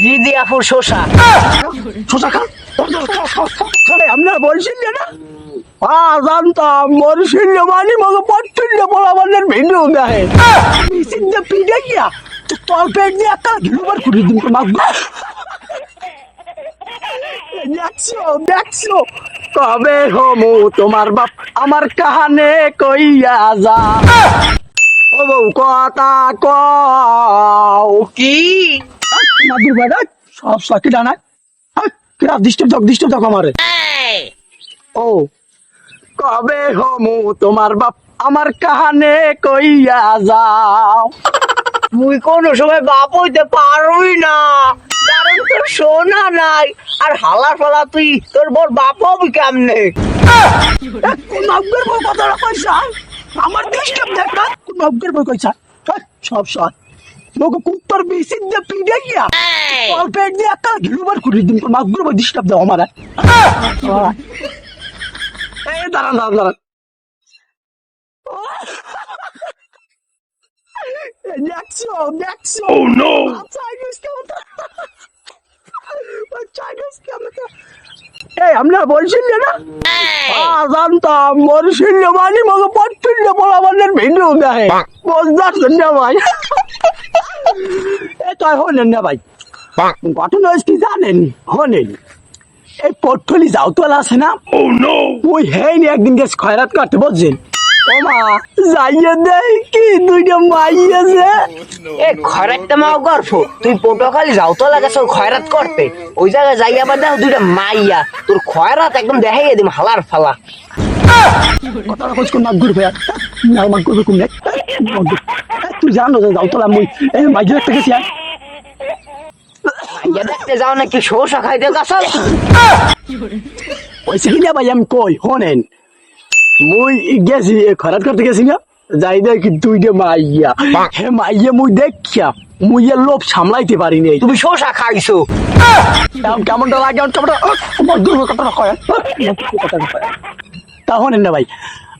দিদি আপুর শোষা শশা খা ধর, ধর, খা, খা, খা, খা রে, আমরা বলছিলে না? আ জানতাম বলছিলে মানে মগে পড়ছিলে বলা মানে ভিডিও দেয় মিশিন্দে পিড়ে গিয়া তো তোর পেট দিয়ে একটা ঘিরুবার করে দিন তো দেখছ দেখছ? কবে হমু তোমার বাপ? আমার কাহানে কইয়া যা। ও বউ কথা কও। কি? মাদুর বাড়া সব সাকি ডানা কিরা ডিস্টার্ব দাও ডিস্টার্ব দাও আমারে। ও কবে হমু তোমার বাপ আমার কাহানে কইয়া যাও? তুই কোনো সময় বাপ হইতে পারবি না কারণ তোর সোনা নাই আর হালা ফালা তুই তোর বর বাপ হবি কেমনে? অজ্ঞের বই কথাটা কইছা আমার ডিস্টার্ব দেখ না কোন অজ্ঞের বই কইছা হ্যাঁ, সব সব লোক কুত্তর বেশি দিয়ে পিড়ে গিয়া তোর পেট দিয়ে একটা ঘিরুবার করে দিন তোর মাগুর বই ডিস্টার্ব দাও আমার এই দাঁড়ান দাঁড়ান দাঁড়ান দেখছ দেখছ ও নো চাইনিজ কেমন চাইনিজ কেমন এই আমরা বলছিলে না জানতাম বলছিলে মানে মগে পড়ছিলে বলা মানে ভিডিও দেয় বুঝতে না ভাই তাই হলেন না ভাই ঘটনা হয়েছে কি জানেন হলেন এই পট্টলি যাও তোলা আছে না ওই হেই নি একদিন গেছে খয়রাত করতে বুঝছেন ও মা যাইয়ে দেই দুইটা মাইয়ে যে এ খয়রাতটা মাও গর্ভ তুই পটুয়াখালী যাও তো খয়রাত করতে ওই জায়গায় যাই আবার দেখো দুইটা মাইয়া তোর খয়রাত একদম দেখাই দিম হালার ফালা কথাটা কইছ কোন মাগুর ভাই না মাগুর কোন নে তুই জানো যে যাও তোলা মুই। এই মাইয়ে একটা গেছি মাইয়া দেখতে যাও নাকি শোষা খাইতে গাছাল পয়সা কিনা ভাই আমি কই হনেন মুই গেছি খরাত করতে গেছি না যাই দেখি দুইটা মাইয়া। হে মাইয়া মুই দেখিয়া মুই এর লোভ সামলাইতে পারি নাই। তুমি শোষা খাইছো কেমন কেমনটা লাগে কেমনটা কথাটা কয় তা হনেন না ভাই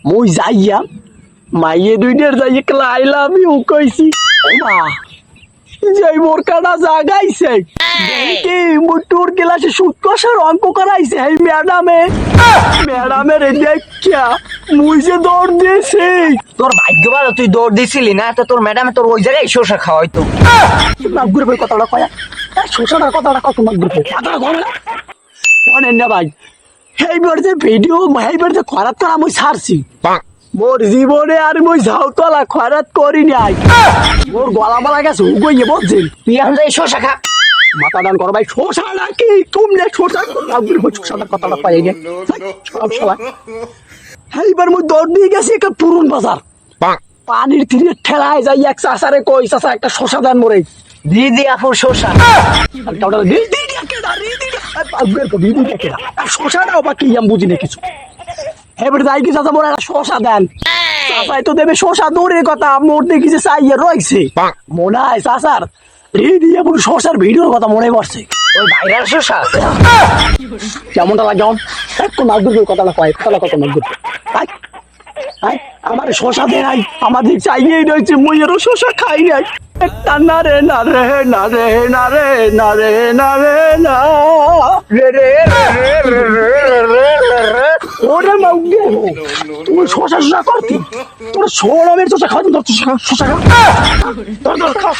মুই যাইয়া মাইয়ে দুইটার যাইয়া কেলা আইলাম ইউ কইছি ও মা যাই মোর কাটা জাগাইছে দেখি মুই টুর ক্লাসে সুদ কষার অঙ্ক করাইছে এই ম্যাডামে ম্যাডামের দেখিয়া মুই যে দৌড় দিয়েছি। তোর ভাগ্য ভালো তুই দৌড় দিছিলি না তো তোর ম্যাডাম তোর ওই জায়গায় শোষা খাওয়াইতো নাগগুরে ভাই কথাটা কয়া? শোষাটার কথাটা কত নাগগুরে কথাটা কয় না? অনেন না ভাই। এইবার যে ভিডিও এইবার যে খরাত করা মুই ছাড়ছি মোর জীবনে আর মুই ঝাউতলা করি নাই। মোর গলা মালা গেছে উগইয়ে বলছেন তুই এখন যাই শোষা খা। মাথা দান করো ভাই শোষা নাকি? তুমি কথাটা পাই গে এইবার মুই দৌড় দিয়ে গেছি একটা পুরন বাজার। পানির তীরে ঠেলায় যাই এক চাষারে কই চাষা একটা শোষা দান মরে। দিদি আপুর শোষা শশাটাও বা কি আমি বুঝি না কিছু। এবার যাই কি চাচা মোর একটা শশা দেন চাচাই তো দেবে শশা দূরের কথা মোর দেখি যে চাইয়ে রয়েছে মনে হয় চাচার রেডি এবং শশার ভিডিওর কথা মনে পড়ছে ওই ভাইরাল শোষা কেমনটা লাগে আমার কয় কত শশা দে নাই আমাদের চাইয়েই রয়েছে মুইয়েরও শশা খাই নাই না রে না রে না রে না রে না রে না রে না রে রে রে রে তুমি সরমের খাওয়া ধর খা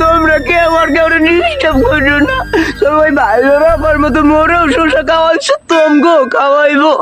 তোমরা কে আমার কেউ ডিস্টার্ব করছ না? সবাই ভাইরা আমার মতো মোরেও শশা খাওয়াচ্ছ তোমকেও খাওয়াইবো।